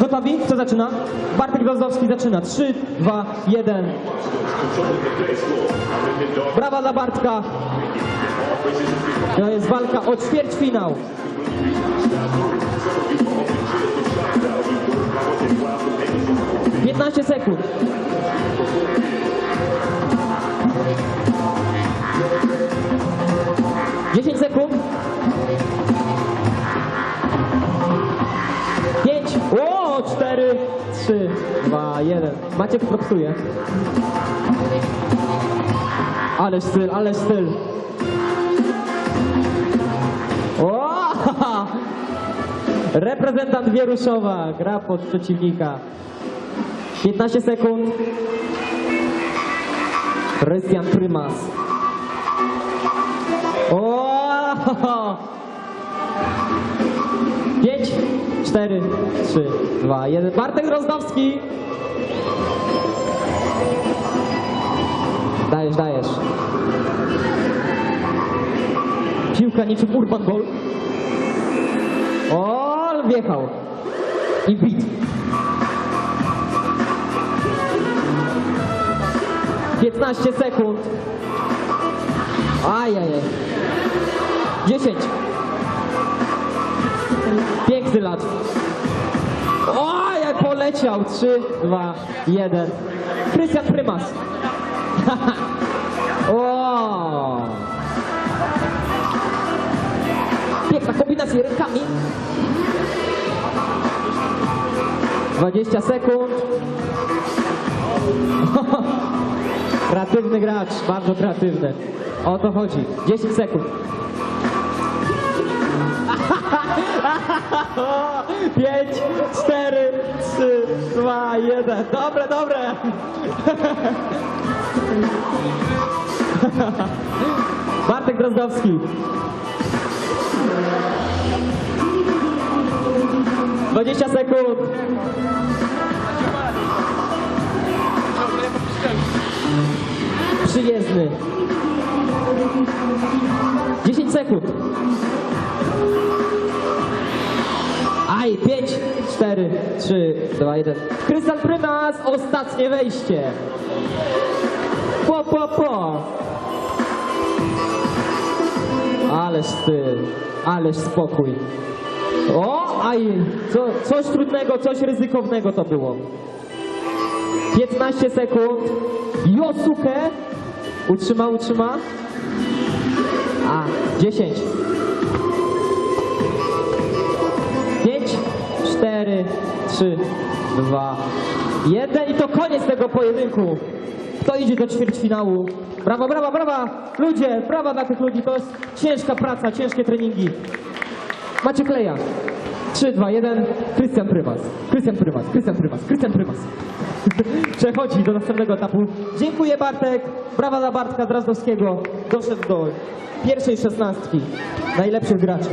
Gotowi? Kto zaczyna? Bartek Gozdowski zaczyna. 3, 2, 1. Brawa dla Bartka. To jest walka o ćwierćfinał. Piętnaście sekund. Dwa, jeden. Maciek propsuje. Ale styl, ale styl. O! Reprezentant Wieruszowa gra pod przeciwnika. 15 sekund. Krystian Prymas. O! 5, 4, 3, 2, 1. Bartek Rozdowski. Dajesz, dajesz. Piłka niczym Urban Ball. O, wjechał. I bit. 15 sekund. Ajajaj. 10. Piękny lat. Ojej, poleciał. 3, 2, 1. Krystian Prymas. o! Piękna kombinacja rękami. 20 sekund. Kreatywny gracz, bardzo kreatywny. O to chodzi. 10 sekund. 5, 4, 3, 2, 1. Dobre, dobre. Bartek Drozdowski. 20 sekund. Przyjezdny. 10 sekund. Aj, 5, 4, 3, 2, 1. Krystian Prymas, ostatnie wejście. Po, po, po. Ależ styl, ależ spokój. O, aj, co, coś trudnego, coś ryzykownego to było. 15 sekund. Josuke. Utrzyma, utrzyma. A, 10. 5, 4, 3, 2, 1 i to koniec tego pojedynku. Kto idzie do ćwierćfinału? Brawa, brawa, brawa! Ludzie, brawa dla tych ludzi, to jest ciężka praca, ciężkie treningi. Macie kleja. 3, 2, 1. Krystian Prymas. Krystian Prymas. Krystian Prymas. Krystian Prymas. Przechodzi do następnego etapu. Dziękuję Bartek. Brawa dla Bartka Drazdowskiego. Doszedł do pierwszej szesnastki najlepszych graczy.